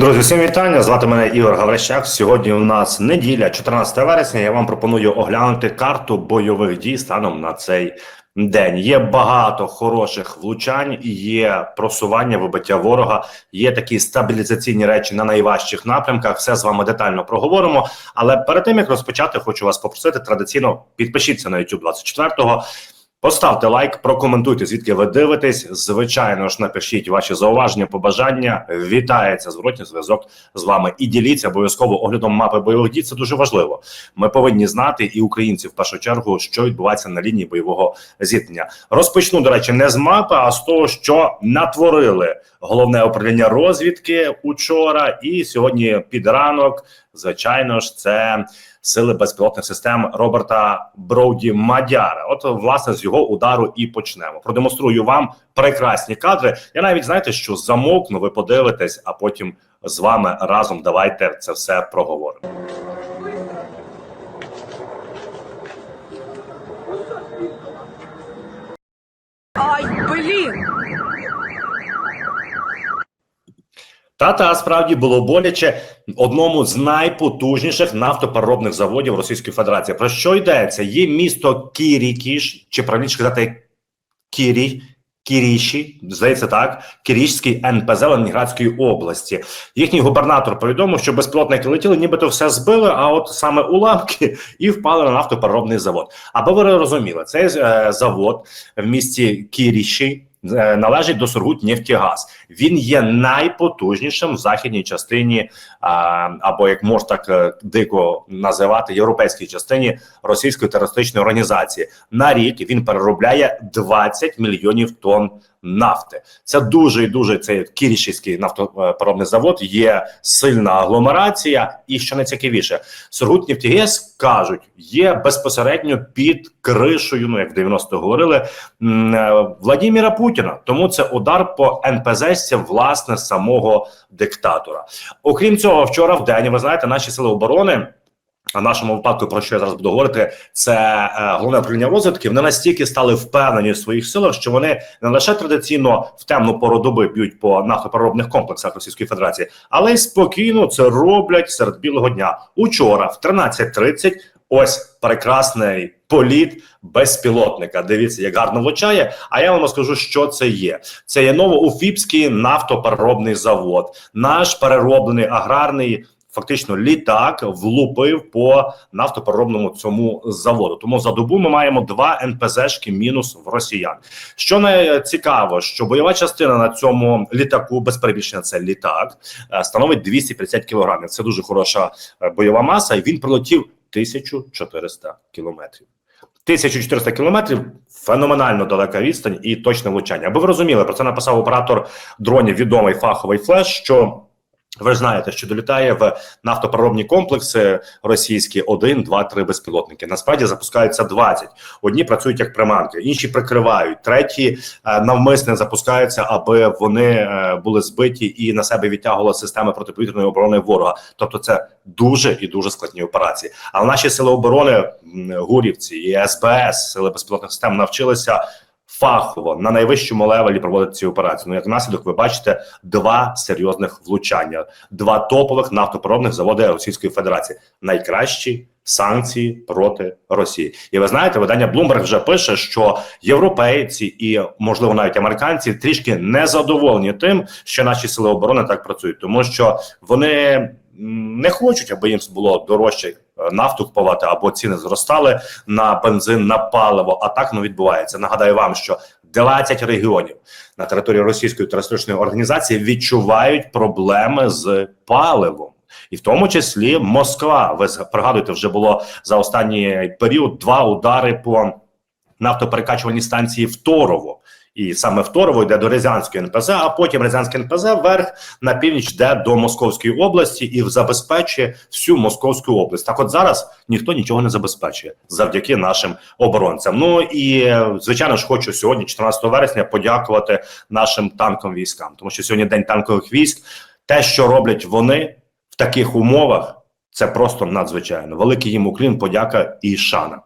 Друзі, всім вітання. Звати мене Ігор Гаврищак. Сьогодні у нас неділя, 14 вересня. Я вам пропоную оглянути карту бойових дій станом на цей день. Є багато хороших влучань, є просування, вибиття ворога, є такі стабілізаційні речі на найважчих напрямках. Все з вами детально проговоримо. Але перед тим як розпочати, хочу вас попросити традиційно підпишіться на YouTube 24-го. Поставте лайк, прокоментуйте, звідки ви дивитесь. Звичайно ж, напишіть ваші зауваження, побажання. Вітається зворотній зв'язок з вами і діліться обов'язково оглядом мапи бойових дій. Це дуже важливо. Ми повинні знати і українці в першу чергу, що відбувається на лінії бойового зіткнення. Розпочну до речі, не з мапи, а з того, що натворили головне управління розвідки учора, і сьогодні під ранок. Звичайно ж, це сили безпілотних систем Роберта Броуді Мадяра. От власне з його удару і почнемо. Продемонструю вам прекрасні кадри. Я навіть знаєте, що замовкну, ви подивитесь, а потім з вами разом давайте це все проговоримо. Ай, блін! Та та справді було боляче одному з найпотужніших нафтопереробних заводів Російської Федерації. Про що йдеться? Є місто Кірікіш, чи правильніше сказати Кірі. Кіріші, здається, так, Кірішський НПЗ Ленінградської області. Їхній губернатор повідомив, що безпілотники летіли, нібито все збили, а от саме уламки і впали на нафтопереробний завод. Аби ви розуміли, цей е, завод в місті Кіріші належить до Сургутнефтегаз. Він є найпотужнішим в західній частині, або як можна так е, дико називати, європейській частині російської терористичної організації. На рік він переробляє 20 мільйонів тонн нафти. Це дуже і дуже цей кірішівський нафтопереробний завод. Є сильна агломерація, і що найцікавіше, Сургутнефтегаз кажуть, є безпосередньо під кришею. Ну як в 90-х говорили е, Владіміра Путіна. Тому це удар по НПЗ власне самого диктатора. Окрім цього, вчора в день ви знаєте, наші сили оборони. А в нашому випадку, про що я зараз буду говорити, це е, головне управління розвідки. Вони настільки стали впевнені в своїх силах, що вони не лише традиційно в темну пору доби б'ють по нафтопереробних комплексах Російської Федерації, але й спокійно це роблять серед білого дня. Учора, в 13.30, ось прекрасний політ безпілотника. Дивіться, як гарно влучає. А я вам розкажу, що це є. Це є новоуфіпський нафтопереробний завод, наш перероблений аграрний. Фактично літак влупив по нафтопереробному цьому заводу. Тому за добу ми маємо два НПЗшки мінус в росіян. Що найцікаво, що бойова частина на цьому літаку без перебільшення це літак е, становить 250 кілограмів. Це дуже хороша е, бойова маса, і він прилетів 1400 кілометрів. 1400 кілометрів феноменально далека відстань і точне влучання. Аби ви розуміли, про це написав оператор дронів відомий фаховий флеш. що ви ж знаєте, що долітає в нафтопереробні комплекси російські один, два, три безпілотники. Насправді запускаються 20. Одні працюють як приманки, інші прикривають, треті е, навмисне запускаються, аби вони е, були збиті і на себе відтягували системи протиповітряної оборони ворога. Тобто, це дуже і дуже складні операції. Але наші сили оборони гурівці і СБС, сили безпілотних систем навчилися фахово на найвищому левелі проводити ці операції. Ну як наслідок, ви бачите два серйозних влучання, два топових нафтопереробних заводи Російської Федерації. Найкращі санкції проти Росії. І ви знаєте, видання Bloomberg вже пише, що європейці і можливо навіть американці трішки не задоволені тим, що наші сили оборони так працюють, тому що вони не хочуть, аби їм було дорожче нафту купувати або ціни зростали на бензин, на паливо. А так не відбувається. Нагадаю вам, що 20 регіонів на території російської терористичної організації відчувають проблеми з паливом. І в тому числі Москва. Ви пригадуєте, вже було за останній період два удари по нафтоперекачувальній станції в Торово. І саме в Торово йде до Рязанської НПЗ, а потім Рязанське НПЗ вверх на північ йде до Московської області і забезпечує всю Московську область. Так, от зараз ніхто нічого не забезпечує завдяки нашим оборонцям. Ну і звичайно ж, хочу сьогодні, 14 вересня, подякувати нашим танковим військам, тому що сьогодні день танкових військ. Те, що роблять вони в таких умовах, це просто надзвичайно. Великий їм уклін, подяка і шана.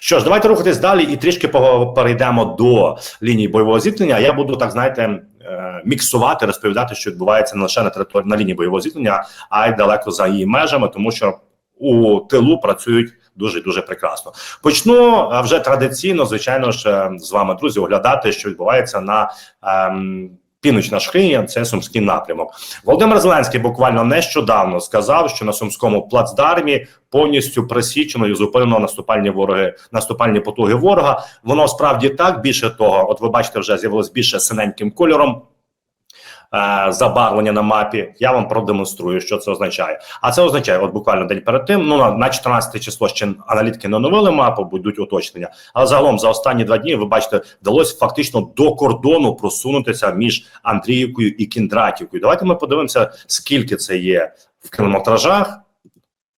Що ж, давайте рухатись далі і трішки перейдемо до лінії бойового зіткнення. Я буду так знаєте, е, міксувати, розповідати, що відбувається не лише на території на лінії бойового зіткнення, а й далеко за її межами, тому що у тилу працюють дуже дуже прекрасно. Почну е, вже традиційно, звичайно ж, е, з вами, друзі, оглядати, що відбувається на ем, півночна шхиня, це сумський напрямок. Володимир Зеленський буквально нещодавно сказав, що на сумському плацдармі повністю присічено і зупинено наступальні вороги, наступальні потуги ворога. Воно справді так. Більше того, от ви бачите, вже з'явилось більше синеньким кольором. Е, Забарвлення на мапі, я вам продемонструю, що це означає. А це означає, от буквально день перед тим. Ну на, на 14 число ще аналітики не оновили мапу, будуть уточнення. Але загалом за останні два дні ви бачите, вдалося фактично до кордону просунутися між Андріївкою і Кіндратівкою. Давайте ми подивимося, скільки це є в кілометражах.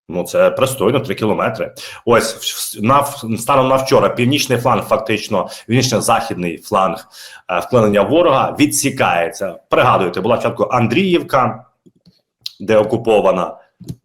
Ну, це пристойно 3 кілометри. Ось в- на станом на вчора північний фланг, фактично, північно-західний фланг е, вклинення ворога відсікається. Пригадуєте, була спочатку Андріївка, де окупована,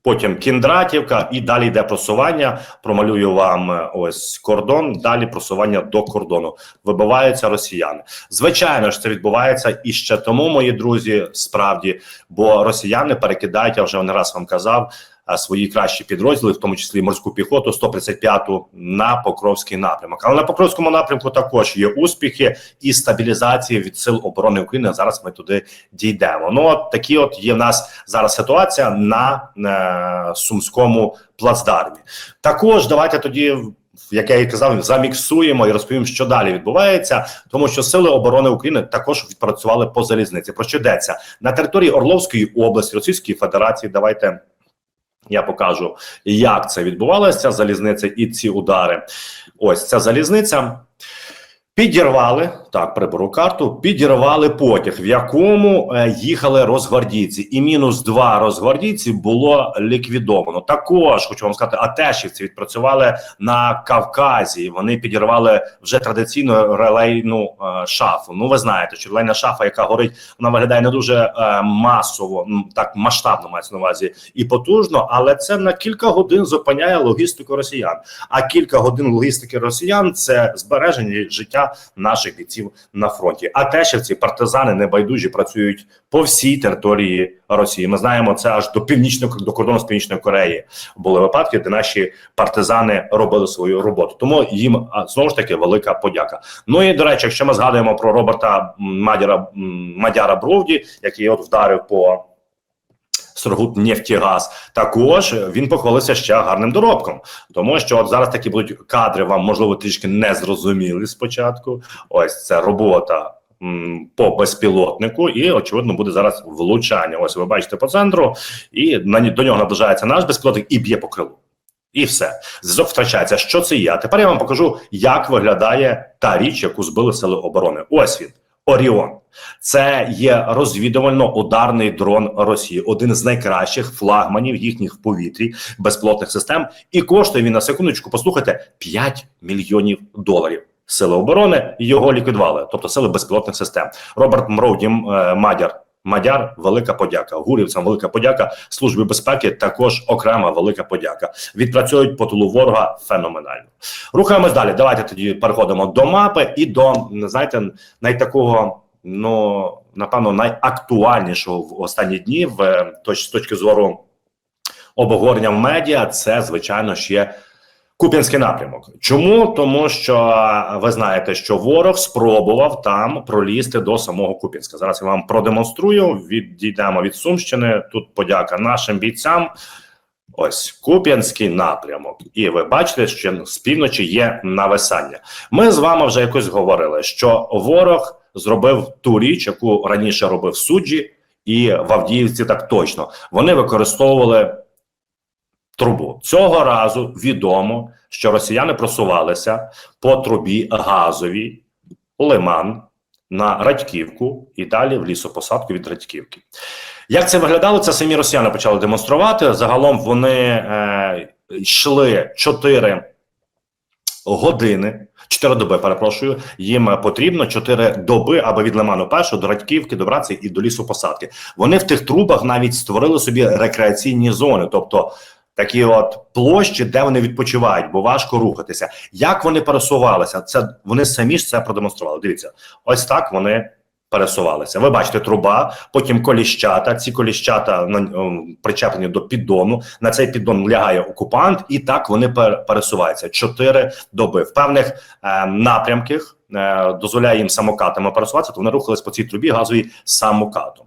потім Кіндратівка, і далі йде просування. Промалюю вам е, ось кордон. Далі просування до кордону. Вибиваються росіяни. Звичайно ж, це відбувається і ще тому, мої друзі, справді, бо росіяни перекидають, я вже не раз вам казав. Свої кращі підрозділи, в тому числі морську піхоту, 135-ту на Покровський напрямок. Але на Покровському напрямку також є успіхи і стабілізація від сил оборони України. Зараз ми туди дійдемо. Ну от такі, от є в нас зараз ситуація на е, сумському плацдармі. Також давайте тоді. Як я і казав, заміксуємо і розповім, що далі відбувається, тому що сили оборони України також відпрацювали по залізниці. Про що йдеться на території Орловської області Російської Федерації? Давайте я покажу, як це відбувалося. Залізниця і ці удари. Ось ця залізниця. Підірвали так, приберу карту. Підірвали потяг, в якому е, їхали розгвардійці, і мінус два розгвардійці було ліквідовано. Також хочу вам сказати, атешівці відпрацювали на Кавказі. Вони підірвали вже традиційну релейну е, шафу. Ну, ви знаєте, що релейна шафа, яка горить, вона виглядає не дуже е, масово, так масштабно мається на увазі і потужно, але це на кілька годин зупиняє логістику росіян. А кілька годин логістики росіян це збереження життя наших бійців на фронті. А тешівці, партизани небайдужі працюють по всій території Росії. Ми знаємо це аж до північного до кордону з північної Кореї. Були випадки, де наші партизани робили свою роботу. Тому їм знову ж таки велика подяка. Ну і до речі, якщо ми згадуємо про Роберта Мадяра Мадяра Бровді, який от вдарив по. Сургут нефтігаз також він похвалився ще гарним доробком, тому що от зараз такі будуть кадри вам можливо трішки не зрозуміли спочатку. Ось це робота по безпілотнику, і очевидно буде зараз влучання. Ось ви бачите по центру, і на до нього наближається наш безпілотник і б'є по крилу. І все зв'язок втрачається. Що це є? Тепер я вам покажу, як виглядає та річ, яку збили сили оборони. Ось він Оріон. Це є розвідувально-ударний дрон Росії, один з найкращих флагманів їхніх в повітрі безпілотних систем. І коштує він на секундочку. Послухайте 5 мільйонів доларів. Сили оборони його ліквідували, тобто сили безпілотних систем. Роберт Мроуді е, Мадяр. Мадяр, велика подяка. Гурівцям велика подяка. Службі безпеки також окрема велика подяка. Відпрацюють по тилу ворога феноменально. Рухаємось далі. Давайте тоді переходимо до мапи і до знаєте, найтакого, ну напевно, найактуальнішого в останні дні в е, точ, з точки зору обговорення в медіа. Це звичайно ще Куп'янський напрямок. Чому? Тому що е, ви знаєте, що ворог спробував там пролізти до самого Куп'янська. Зараз я вам продемонструю. Відійдемо від Сумщини. Тут подяка нашим бійцям. Ось Куп'янський напрямок, і ви бачите, що з півночі є нависання. Ми з вами вже якось говорили, що ворог зробив ту річ, яку раніше робив суджі, і в Авдіївці так точно вони використовували трубу. Цього разу відомо, що росіяни просувалися по трубі газовій Лиман на Радьківку і далі в лісопосадку від Радьківки. Як це виглядало? Це самі росіяни почали демонструвати. Загалом вони е, йшли 4 години, 4 доби, перепрошую. Їм потрібно 4 доби, аби від Лиману першого до Радьківки добратися і до лісопосадки. Вони в тих трубах навіть створили собі рекреаційні зони, тобто такі от площі, де вони відпочивають, бо важко рухатися. Як вони пересувалися? Це вони самі ж це продемонстрували. Дивіться, ось так вони пересувалися. Ви бачите, труба, потім коліщата. Ці коліщата причеплені до піддону. На цей піддон лягає окупант, і так вони пер- пересуваються чотири доби в певних е, напрямках. е, Дозволяє їм самокатами пересуватися, то вони рухались по цій трубі газовій самокатом.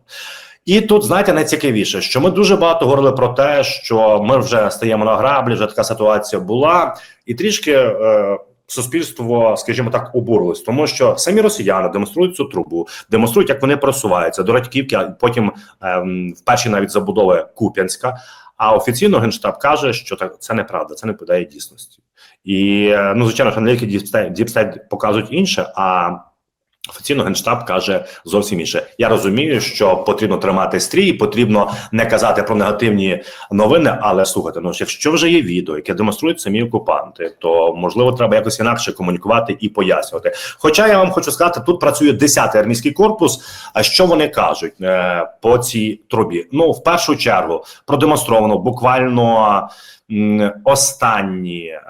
І тут знаєте найцікавіше, що ми дуже багато говорили про те, що ми вже стаємо на граблі, вже така ситуація була, і трішки е, суспільство, скажімо так, обурилось, тому що самі росіяни демонструють цю трубу, демонструють, як вони просуваються до Радьківки, а потім ем, в навіть забудови Куп'янська. А офіційно генштаб каже, що так це неправда, це не відповідає дійсності. І е, ну звичайно, що Діпстейт Діпстейт показують інше. А Офіційно генштаб каже зовсім інше. Я розумію, що потрібно тримати стрій, потрібно не казати про негативні новини. Але слухайте, ну якщо вже є відео, яке демонструють самі окупанти, то можливо треба якось інакше комунікувати і пояснювати. Хоча я вам хочу сказати, тут працює 10-й армійський корпус. А що вони кажуть е, по цій трубі? Ну в першу чергу продемонстровано буквально м, останні. Е,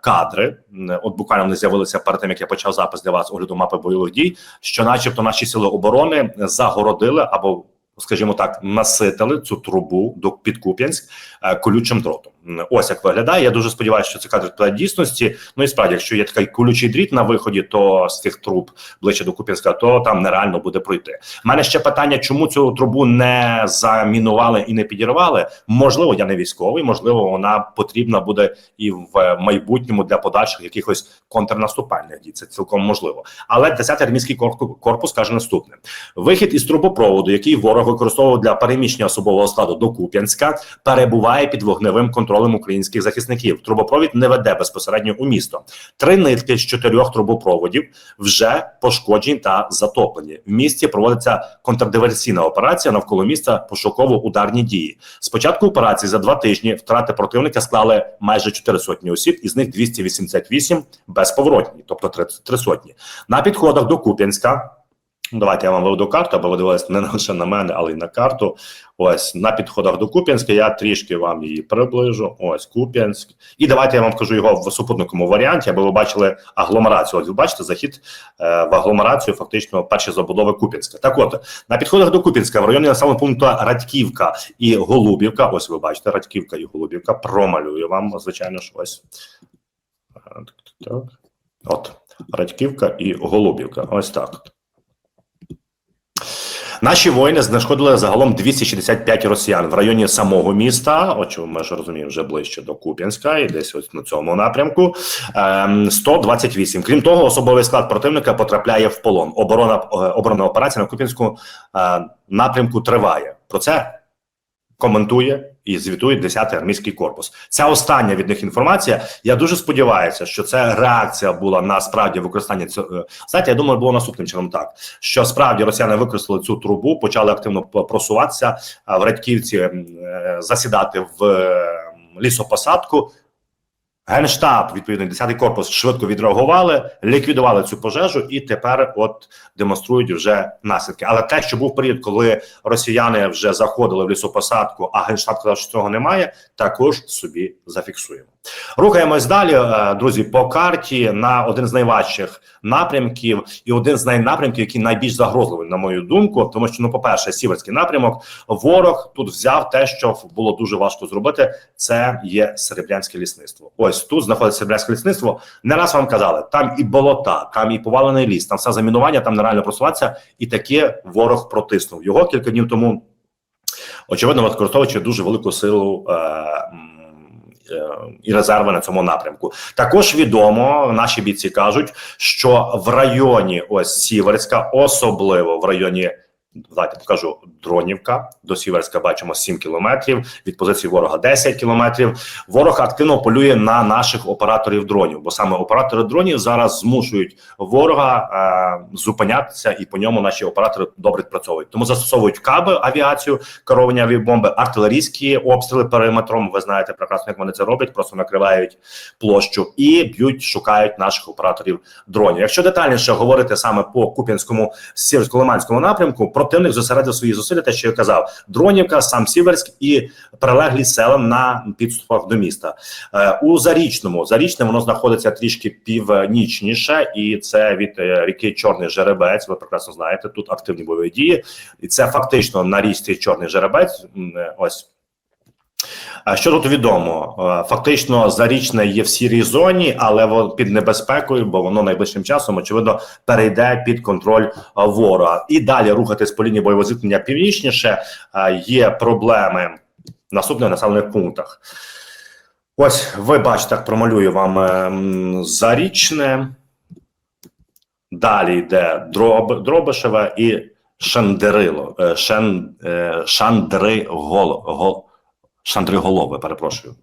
кадри. От буквально вони з'явилися перед тим, як я почав запис для вас огляду мапи бойових дій, що, начебто, наші сили оборони загородили або. Скажімо так, наситили цю трубу до Куп'янськ е, колючим дротом. Ось як виглядає. Я дуже сподіваюся, що це кадр відповідає дійсності. Ну і справді, якщо є такий колючий дріт на виході, то з цих труб ближче до Куп'янська, то там нереально буде пройти. У мене ще питання, чому цю трубу не замінували і не підірвали? Можливо, я не військовий, можливо, вона потрібна буде і в майбутньому для подальших якихось контрнаступальних дій. Це цілком можливо. Але 10-й армійський корпус каже наступне: вихід із трубопроводу, який ворог використовував для переміщення особового складу до Куп'янська, перебуває під вогневим контролем українських захисників. Трубопровід не веде безпосередньо у місто. Три нитки з чотирьох трубопроводів вже пошкоджені та затоплені. В місті проводиться контрдиверсійна операція навколо міста пошуково-ударні дії. Спочатку операції за два тижні втрати противника склали майже 4 сотні осіб, із них 288 безповоротні, тобто 3 сотні. На підходах до Куп'янська. Ну, Давайте я вам виведу карту, аби ви дивилися не лише на мене, але й на карту. Ось на підходах до Куп'янська. Я трішки вам її приближу. Ось Куп'янськ. І давайте я вам кажу його в супутниковому варіанті, аби ви бачили агломерацію. От ви бачите захід е, в агломерацію, фактично перші забудови Куп'янська. Так от на підходах до Куп'янська в районі населеного пункту Радьківка і Голубівка. Ось ви бачите, Радьківка і Голубівка. Промалюю вам, звичайно ж, ось. От Радьківка і Голубівка. Ось так. Наші воїни знешкодили загалом 265 росіян в районі самого міста. Чому ми ж розуміємо, вже ближче до Куп'янська і десь ось на цьому напрямку. Ем, 128. Крім того, особовий склад противника потрапляє в полон. Оборона оборона операція на Куп'янську е, напрямку триває. Про це коментує і звітує 10-й армійський корпус. Ця остання від них інформація. Я дуже сподіваюся, що це реакція була на справді використання цього. е, Знаєте, я думаю, було наступним чином так, що справді росіяни використали цю трубу, почали активно просуватися в Радьківці, е, засідати в е, лісопосадку. Генштаб, відповідно, 10-й корпус швидко відреагували, ліквідували цю пожежу, і тепер от демонструють вже наслідки. Але те, що був період, коли росіяни вже заходили в лісопосадку, а генштаб казав, що цього немає, також собі зафіксуємо. Рухаємось далі, е, друзі, по карті на один з найважчих напрямків, і один з найнапрямків, який найбільш загрозливий, на мою думку, тому що ну, по перше, сіверський напрямок, ворог тут взяв те, що було дуже важко зробити. Це є серебрянське лісництво. Ось тут знаходиться серебрянське лісництво. Не раз вам казали, там і болота, там і повалений ліс, там все замінування, там нереально просуватися, і таке ворог протиснув його кілька днів тому. Очевидно, використовуючи дуже велику силу. Е, і резерви на цьому напрямку також відомо. Наші бійці кажуть, що в районі ось Сіверська, особливо в районі. Давайте покажу Дронівка. До Сіверська бачимо 7 кілометрів. Від позиції ворога 10 кілометрів. Ворог активно полює на наших операторів дронів, бо саме оператори дронів зараз змушують ворога е, зупинятися, і по ньому наші оператори добре працьовують. Тому застосовують каби, авіацію, керовані авіабомби, артилерійські обстріли периметром. Ви знаєте прекрасно, як вони це роблять, просто накривають площу і б'ють, шукають наших операторів дронів. Якщо детальніше говорити саме по Куп'янському сіверсько-лиманському напрямку, противник зосередив свої зусилля, те, що я казав, Дронівка, сам Сіверськ і прилеглі села на підступах до міста. Е, у зарічному зарічне воно знаходиться трішки північніше, і це від е, ріки Чорний Жеребець. Ви прекрасно знаєте, тут активні бойові дії, і це фактично на річці Чорний Жеребець. Е, Ось Що тут відомо? Е, Фактично, зарічне є в сірій зоні, але під небезпекою, бо воно найближчим часом, очевидно, перейде під контроль е, ворога. І далі рухатись по лінії бойового зіткнення північніше е, є проблеми в наступних населених пунктах. Ось ви бачите, так промалюю вам зарічне. Далі йде Дроб, Дробишеве і Шандерило. е, Шандригол, гол, Шандриголове, перепрошую.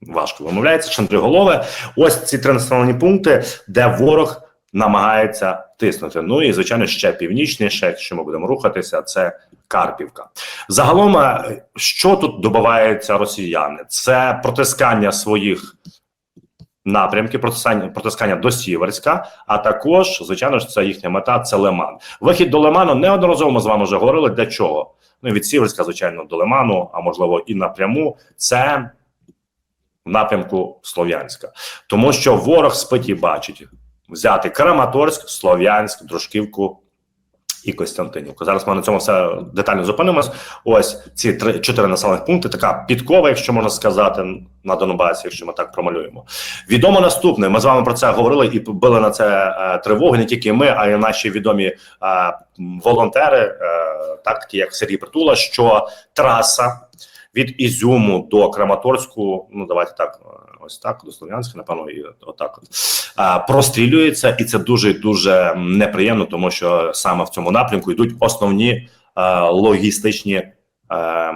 Важко вимовляється. Шандриголове. Ось ці три населені пункти, де ворог намагається тиснути. Ну і звичайно, ще північніше, якщо ми будемо рухатися, це Карпівка. Загалом, е, що тут добиваються росіяни? Це протискання своїх напрямків, протискання, протискання до Сіверська, а також, звичайно ж, це їхня мета це Лиман. Вихід до Лиману неодноразово ми з вами вже говорили. Для чого? Ну від Сіверська, звичайно, до Лиману, а можливо і напряму. Це в напрямку Слов'янська, тому що ворог спить і бачить взяти Краматорськ, Слов'янськ, Дружківку і Костянтинівку. Зараз ми на цьому все детально зупинимось. Ось ці три чотири населених пункти. Така підкова, якщо можна сказати, на Донбасі, якщо ми так промалюємо. Відомо наступне. Ми з вами про це говорили і били на це е, тривоги. Не тільки ми, а й наші відомі е, волонтери, е, так як Сергій Притула, що траса від Ізюму до Краматорську, ну давайте так, е, ось так, до Слов'янська, напевно, і отак от прострілюється, і це дуже дуже неприємно, тому що саме в цьому напрямку йдуть основні е, логістичні. е,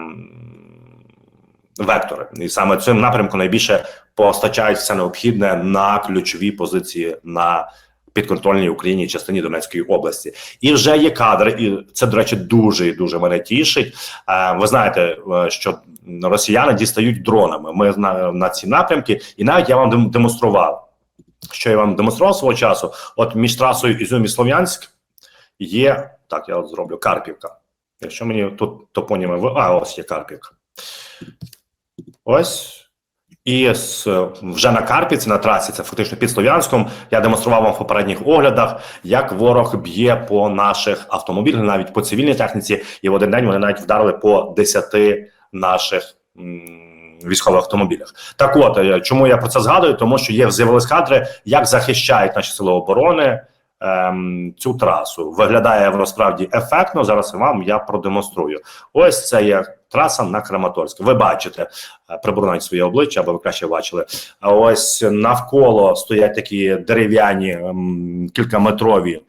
Вектори, і саме цим напрямку найбільше постачають все необхідне на ключові позиції на підконтрольній Україні частині Донецької області. І вже є кадри, і це до речі дуже дуже мене тішить. Е, Ви знаєте, е, що росіяни дістають дронами. Ми на, на ці напрямки, і навіть я вам демонстрував, що я вам демонстрував свого часу. От між трасою Ізюм і Слов'янськ є так. Я от зроблю Карпівка. Якщо мені тут топоніми а ось є Карпівка. Ось. І вже на Карпівці, на трасі, це фактично під Слов'янськом. Я демонстрував вам в попередніх оглядах, як ворог б'є по наших автомобілях, навіть по цивільній техніці. І в один день вони навіть вдарили по 10 наших військових автомобілях. Так от е, чому я про це згадую? Тому що є з'явились кадри, як захищають наші сили оборони ем, цю трасу. Виглядає воно справді ефектно. Зараз вам я продемонструю. Ось це є траса на Краматорськ. Ви бачите, е, своє обличчя, аби ви краще бачили. А ось навколо стоять такі дерев'яні ем, кількаметрові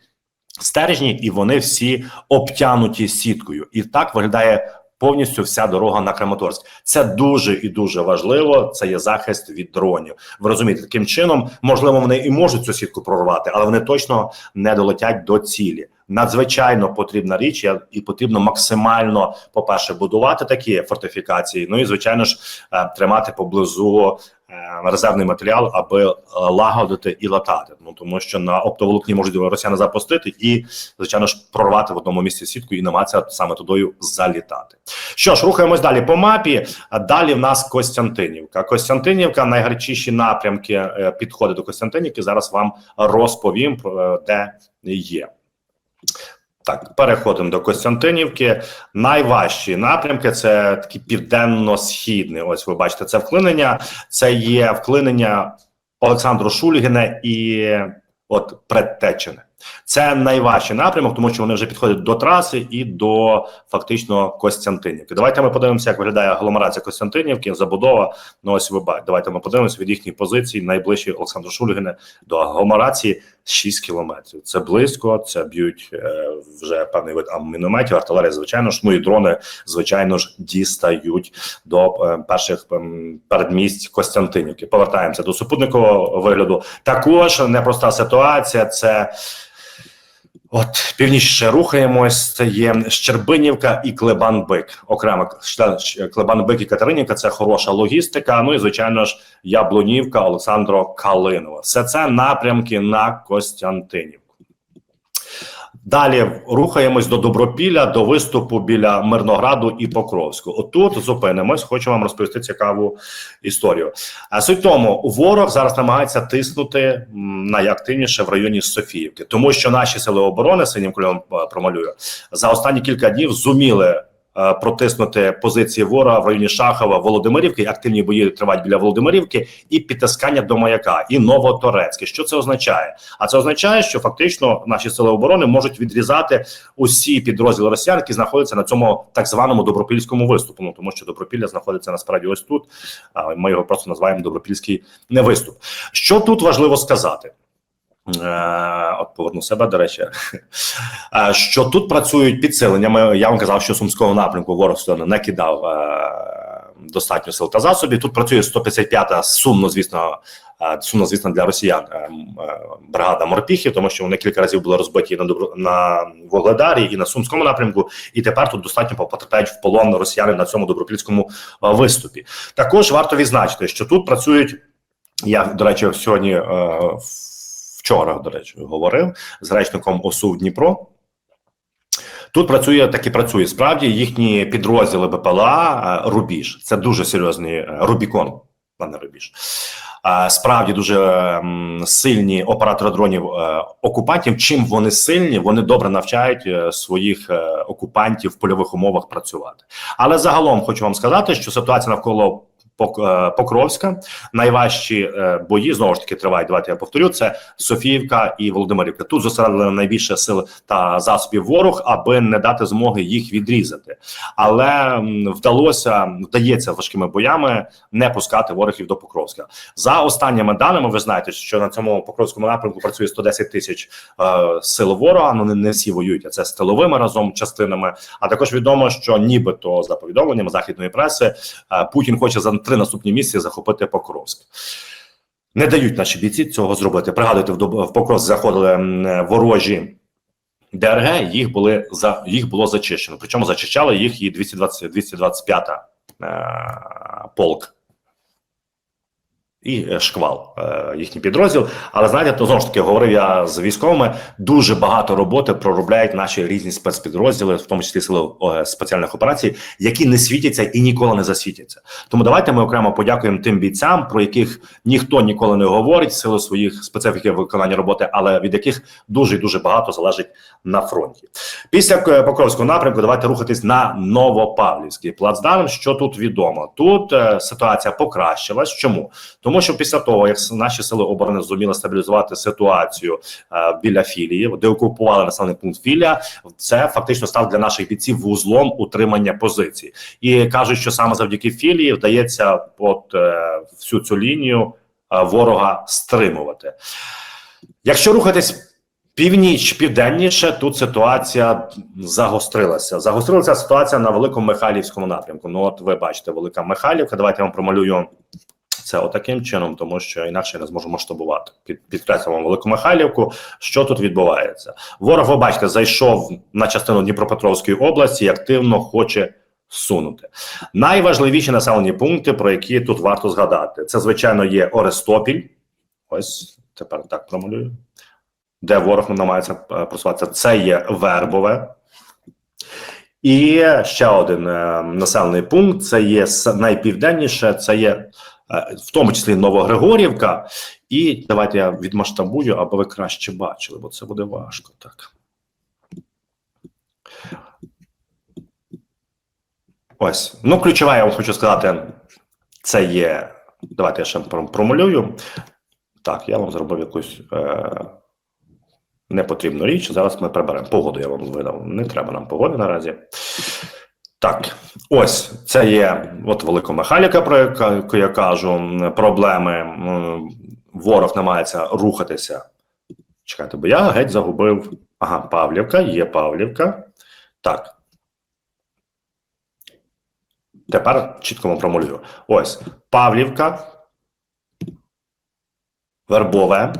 стержні, і вони всі обтянуті сіткою. І так виглядає повністю вся дорога на Краматорськ. Це дуже і дуже важливо. Це є захист від дронів. Ви розумієте, таким чином, можливо, вони і можуть цю сітку прорвати, але вони точно не долетять до цілі. Надзвичайно потрібна річ, і потрібно максимально, по-перше, будувати такі фортифікації. Ну і звичайно ж, е, тримати поблизу резервний матеріал, аби е, лагодити і латати. Ну тому що на оптоволокні можуть росіяни запустити і, звичайно ж, прорвати в одному місці сітку і намагатися саме тудою залітати. Що ж, рухаємось далі по мапі. Далі в нас Костянтинівка. Костянтинівка, найгарячіші напрямки е, підходи до Костянтинівки. Зараз вам розповім е, де є. Так, переходимо до Костянтинівки. Найважчі напрямки це такі південно-східні. Ось ви бачите, це вклинення. Це є вклинення Олександру Шульгіне і от Предтечене. Це найважчий напрямок, тому що вони вже підходять до траси і до фактично Костянтинівки. Давайте ми подивимося, як виглядає агломерація Костянтинівки, забудова. Ну ось ви бачите. Давайте ми подивимося від їхніх позицій. Найближчий Олександру Шульгіне до агломерації 6 кілометрів. Це близько, це б'ють е, вже певний вид а, мінометів, артилерія, звичайно ж. Ну і дрони, звичайно ж, дістають до е, перших е, передмість Костянтинівки. Повертаємося до супутникового вигляду. Також непроста ситуація. Це От північніше рухаємось. Це є Щербинівка і Клебанбик. Окремо Клебанбик і Катеринівка це хороша логістика. Ну і звичайно ж, Яблунівка, Олександро Калинова. Все це напрямки на Костянтинівку. Далі рухаємось до Добропілля, до виступу біля Мирнограду і Покровську. Отут зупинимось. Хочу вам розповісти цікаву історію. А суть тому, ворог зараз намагається тиснути найактивніше в районі Софіївки, тому що наші сили оборони синім кольором е, промалюю за останні кілька днів зуміли. Е, Протиснути позиції ворога в районі Шахова, Володимирівки, активні бої тривають біля Володимирівки, і підтискання до маяка, і Новоторецьке. Що це означає? А це означає, що фактично наші сили оборони можуть відрізати усі підрозділи росіян, які знаходяться на цьому так званому добропільському виступу. Ну тому що Добропілля знаходиться насправді ось тут. Ми його просто називаємо Добропільський не виступ. Що тут важливо сказати? Е, От поверну себе до речі, Е, що тут працюють підсиленнями. Я вам казав, що сумського напрямку ворог сюди не кидав е, достатньо сил та засобів. Тут працює 155-та сумно, звісно, сумно, звісно, для росіян бригада морпіхів, тому що вони кілька разів були розбиті на Добро на Вогледарі і на сумському напрямку, і тепер тут достатньо потрапляють в полон росіяни на цьому добропільському виступі. Також варто відзначити, що тут працюють. Я до речі, сьогодні е, вчора, до речі, говорив з речником ОСУ Дніпро. Тут працює так і працює. Справді їхні підрозділи БПЛА е, Рубіж. Це дуже серйозний е, Рубікон, а не Рубіж. Е, Справді дуже сильні оператори дронів окупантів. Чим вони сильні, вони добре навчають своїх окупантів в польових умовах працювати. Але загалом хочу вам сказати, що ситуація навколо Покровська найважчі е, бої знову ж таки тривають. Давайте я повторю. Це Софіївка і Володимирівка. Тут зосередили найбільше сил та засобів ворог, аби не дати змоги їх відрізати. Але вдалося вдається важкими боями не пускати ворогів до Покровська. За останніми даними, ви знаєте, що на цьому покровському напрямку працює 110 тисяч е, сил ворога. Ну не, не всі воюють, а це з тиловими разом частинами. А також відомо, що нібито за повідомленнями західної преси е, Путін хоче за три наступні місії захопити Покровськ. Не дають наші бійці цього зробити. Пригадуйте, в, в Покровськ заходили ворожі ДРГ, їх були за їх було зачищено. Причому зачищали їх і 220, 225 е, полк. І е, шквал е, їхній підрозділ. Але знаєте, то знову ж таки говорив я з військовими. Дуже багато роботи проробляють наші різні спецпідрозділи, в тому числі сили спеціальних операцій, які не світяться і ніколи не засвітяться. Тому давайте ми окремо подякуємо тим бійцям, про яких ніхто ніколи не говорить силу своїх специфіки виконання роботи, але від яких дуже і дуже багато залежить на фронті. Після е, Покровського напрямку давайте рухатись на Новопавлівський плацдарм. Що тут відомо? Тут ситуація покращилась. Чому? Тому що після того, як наші сили оборони зуміли стабілізувати ситуацію е, біля філії, де окупували населений пункт філія, це фактично став для наших бійців вузлом утримання позицій. І кажуть, що саме завдяки філії вдається от е, всю цю лінію е, ворога стримувати. Якщо рухатись північ, південніше, тут ситуація загострилася. Загострилася ситуація на великому Михайлівському напрямку. Ну, от ви бачите, велика Михайлівка. Давайте я вам промалюю це отаким чином, тому що інакше я не зможу масштабувати. Під підкреслю вам велику Михайлівку. Що тут відбувається? Ворог, ви бачите, зайшов на частину Дніпропетровської області і активно хоче сунути. Найважливіші населені пункти, про які тут варто згадати, це звичайно є Орестопіль. Ось тепер так промалюю. Де ворог намагається е, просуватися, це є Вербове. І ще один е, населений пункт: це є найпівденніше, це є в тому числі Новогригорівка. І давайте я відмасштабую, аби ви краще бачили, бо це буде важко. Так. Ось. Ну, ключова, я вам хочу сказати, це є. Давайте я ще промалюю. Так, я вам зробив якусь е, непотрібну річ. Зараз ми приберемо. Погоду я вам видав. Не треба нам погоди наразі. Так, ось це є от Великомихайлівка, про яку я кажу. Проблеми. Ворог намагається рухатися. Чекайте, бо я геть загубив. Ага, Павлівка, є Павлівка. Так. Тепер чітко вам промалюю. Ось Павлівка, Вербове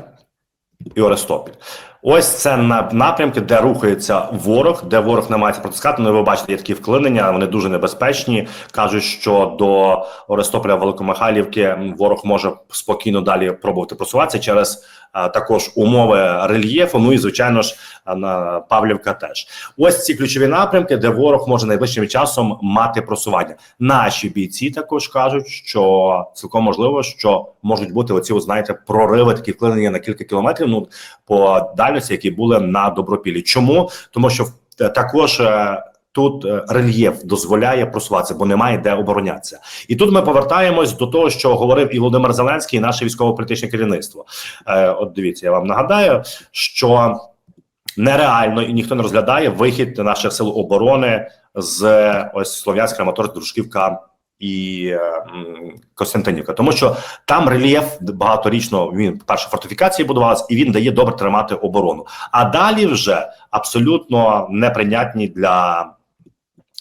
і Орестопіль. Ось це на напрямки, де рухається ворог, де ворог намагається протискати. Ну, ви бачите, є такі вклинення, вони дуже небезпечні. кажуть, що до Орестополя Великомихайлівки ворог може спокійно далі пробувати просуватися через е, також умови рельєфу. Ну і звичайно ж на Павлівка теж. Ось ці ключові напрямки, де ворог може найближчим часом мати просування. Наші бійці також кажуть, що цілком можливо, що можуть бути оці, знаєте, прориви, такі вклинення на кілька кілометрів. Ну по дальності, які були на добропіллі. Чому тому, що також. е, Тут е, рельєф дозволяє просуватися, бо немає де оборонятися, і тут ми повертаємось до того, що говорив і Володимир Зеленський, і наше військово-політичне керівництво. Е, от дивіться, я вам нагадаю, що нереально і ніхто не розглядає вихід наших сил оборони з ось Слов'янська, Краматорськ, Дружківка і е, Костянтинівка, тому що там рельєф багаторічно він перше фортифікації будувалась, і він дає добре тримати оборону. А далі вже абсолютно неприйнятні для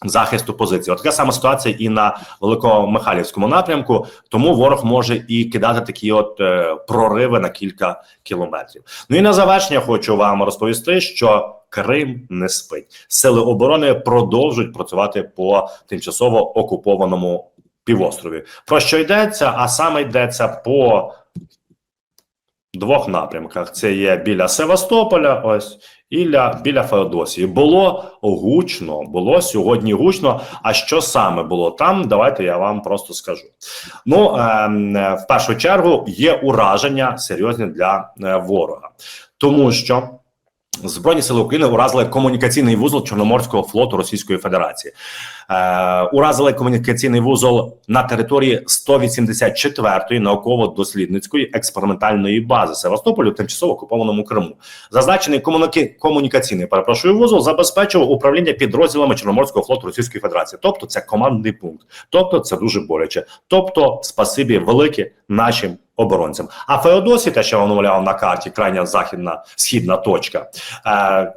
захисту позиції. От така сама ситуація і на Великомихайлівському напрямку. Тому ворог може і кидати такі от е, прориви на кілька кілометрів. Ну і на завершення хочу вам розповісти, що Крим не спить. Сили оборони продовжують працювати по тимчасово окупованому півострові. Про що йдеться? А саме йдеться по двох напрямках: це є біля Севастополя, ось і ля- біля Феодосії. Було гучно, було сьогодні гучно. А що саме було там? Давайте я вам просто скажу. Ну ем, е, в першу чергу є ураження серйозні для е, ворога, тому що. Збройні сили України уразили комунікаційний вузол Чорноморського флоту Російської Федерації. Е, уразили комунікаційний вузол на території 184-ї науково-дослідницької експериментальної бази Севастополю, тимчасово окупованому Криму. Зазначений комуніки- комунікаційний перепрошую вузол забезпечував управління підрозділами Чорноморського флоту Російської Федерації. Тобто, це командний пункт. Тобто, це дуже боляче. Тобто, спасибі велике нашим оборонцям. А Феодосі, те, що я намалював на карті, крайня західна східна точка. Е,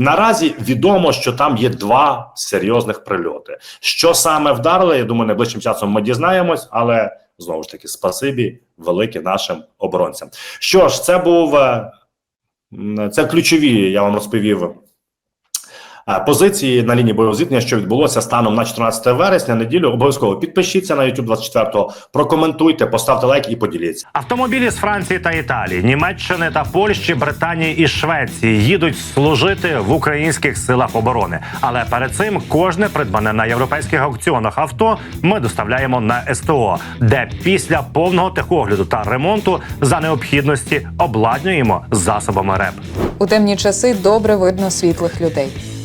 Наразі відомо, що там є два серйозних прильоти. Що саме вдарили? Я думаю, найближчим часом ми дізнаємось, але знову ж таки, спасибі велике нашим оборонцям. Що ж, це був е, це ключові. Я вам розповів. Е, Позиції на лінії бойового зіткнення, що відбулося станом на 14 вересня, неділю. Обов'язково підпишіться на YouTube 24, прокоментуйте, поставте лайк і поділіться. Автомобілі з Франції та Італії, Німеччини та Польщі, Британії і Швеції їдуть служити в українських силах оборони. Але перед цим кожне придбане на європейських аукціонах авто ми доставляємо на СТО, де після повного техогляду та ремонту за необхідності обладнюємо засобами РЕП. У темні часи добре видно світлих людей.